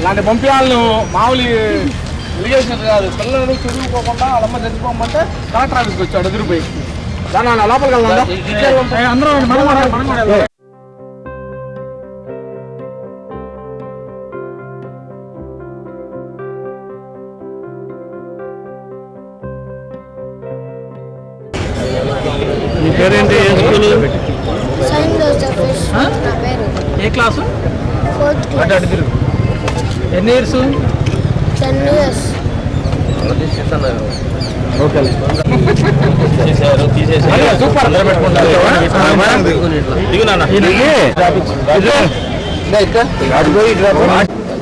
ఇలాంటి పంపించాలి నువ్వు మామూలు ఇరిగేషన్ కాదు. పిల్లలు చదువుకోకుండా వాళ్ళమ్మ చదువుకోమంటే కలెక్టర్ ఆఫీస్కి వచ్చాడు ఎదురుపోయి దాని లోపలికి వెళ్దాం అందరూ నీ పేరేంటి? ఏ స్కూల్? క్లాసు? Fourth class. ఎన్ని ఇయర్స్? Ten years super.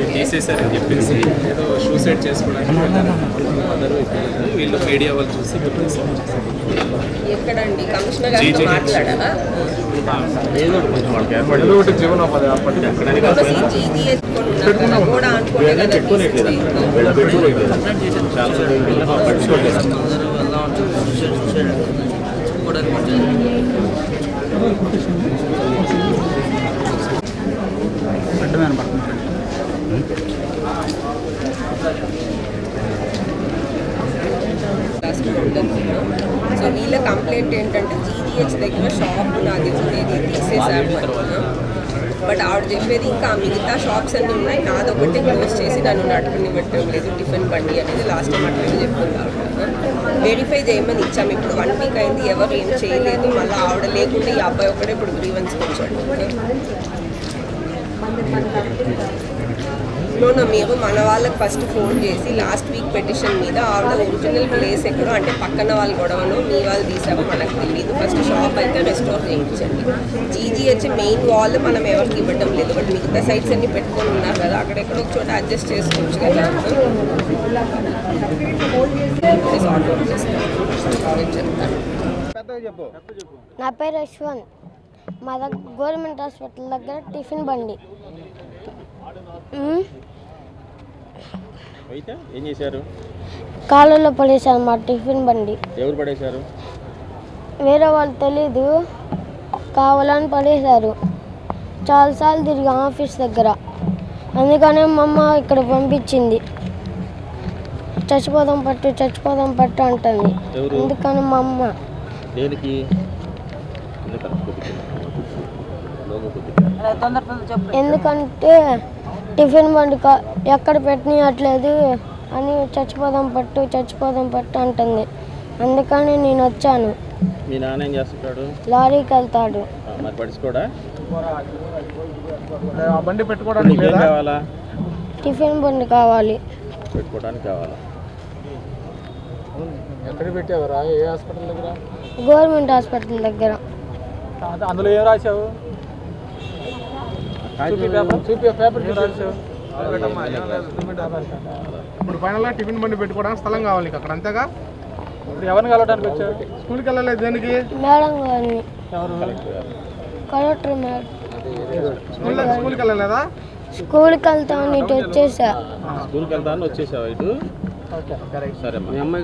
నాన్న తీసేశారని చెప్పేసి ఏదో సూసైడ్ చేసుకోవడానికి మదర్ వీళ్ళు మీడియా వాళ్ళు చూసి ఎక్కడండి? కమిషనర్ గారితో మాట్లాడారా? ఏదో కొంచెం వాళ్ళకి ఏర్పాటు ఒకటి జీవనోపాధి ఎక్కడానికి కూడా సో వీళ్ళ కంప్లైంట్ ఏంటంటే జీజీహెచ్ దగ్గర షాప్ నాది ఉండేది తీసేసాము బట్ ఆవిడ చెప్పేది ఇంకా మిగతా షాప్స్ అన్నీ ఉన్నాయి నాది ఒకటి క్లోజ్ చేసి నన్ను నడుపునివ్వటం లేదు టిఫిన్ బండి అనేది లాస్ట్ టైం అట్లా చెప్పుకున్నారు వెరిఫై చేయమని ఇచ్చాము ఇప్పుడు వన్ వీక్ అయింది ఎవరు ఏం చేయలేదు మళ్ళీ ఆవిడ లేకుంటే ఈ అబ్బాయి ఒకటే ఇప్పుడు గ్రీవెన్స్ వచ్చాడు. లోన మీరు మన వాళ్ళకి ఫస్ట్ ఫోన్ చేసి లాస్ట్ వీక్ పెటిషన్ మీద ఆవిడ ఒరిజినల్ ప్లేస్ ఎక్కడో అంటే పక్కన వాళ్ళ గొడవను మీ వాళ్ళు తీసారో మనకు తెలియదు ఫస్ట్ షాప్ అయితే రెస్టోర్ చేయించండి. జీజీహెచ్ మెయిన్ వాల్ మనం ఎవరికి ఇవ్వడం లేదు. బట్ మిగతా సైట్స్ అన్ని పెట్టుకొని ఉన్నారు కదా అక్కడెక్కడో ఒక చోట అడ్జస్ట్ చేసుకోవచ్చు కదా. నా పేరు యశ్వంత్ మా దగ్గర గవర్నమెంట్ హాస్పిటల్ దగ్గర టిఫిన్ బండి. అయితే ఏం చేశారు? కాలువలో పడేశారు మా టిఫిన్ బండి. ఎవరు పడేశారు? వేరే వాళ్ళు తెలీదు. కావాలని పడేశారు. చాలాసార్లు తిరిగి ఆఫీస్ దగ్గర. అందుకనే మా అమ్మ ఇక్కడ పంపించింది. చచ్చిపోదాం పట్టు చచ్చిపోదాం పట్టు అంటుంది? అందుకని మా అమ్మ. దేనికి? ఎందుకంటే టిఫిన్ బండి ఎక్కడ పెట్టనీయట్లేదు అని చచ్చిపోదాం పట్టు చచ్చిపోదాం పట్టు అంటుంది. అందుకని నేను వచ్చాను. మీ నాన్న ఏం చేస్తుంటాడు? లారీకి వెళ్తాడు. మరి పడుచుకోడా? ఆ బండి పెట్టుకోవడానికి కావాలా? టిఫిన్ బండి కావాలి. పెట్టుకోవడానికి కావాలా? ఎక్కడ పెట్టావురా ఏ హాస్పిటల్ దగ్గర? గవర్నమెంట్ హాస్పిటల్ దగ్గర. అందులో ఏం రాశావు? చూపి పేపర్. రాశావు? ఇప్పుడు ఫైనల్గా టిఫిన్ బండి పెట్టుకోవడానికి స్థలం కావాలి నీకు అక్కడ అంతేగా? ఇప్పుడు ఎవరిని కలవడానికి వచ్చావు? స్కూల్కి వెళ్ళలేదు దేనికి? ఎవరు? Collector madam. స్కూల్ స్కూల్కి వెళ్ళలేదా? స్కూల్కి వెళ్తామని ఇటు వచ్చేసా. స్కూల్కి వెళ్తాను వచ్చేసావా ఇటు? ఓకే. కరెక్ట్ సరే అమ్మా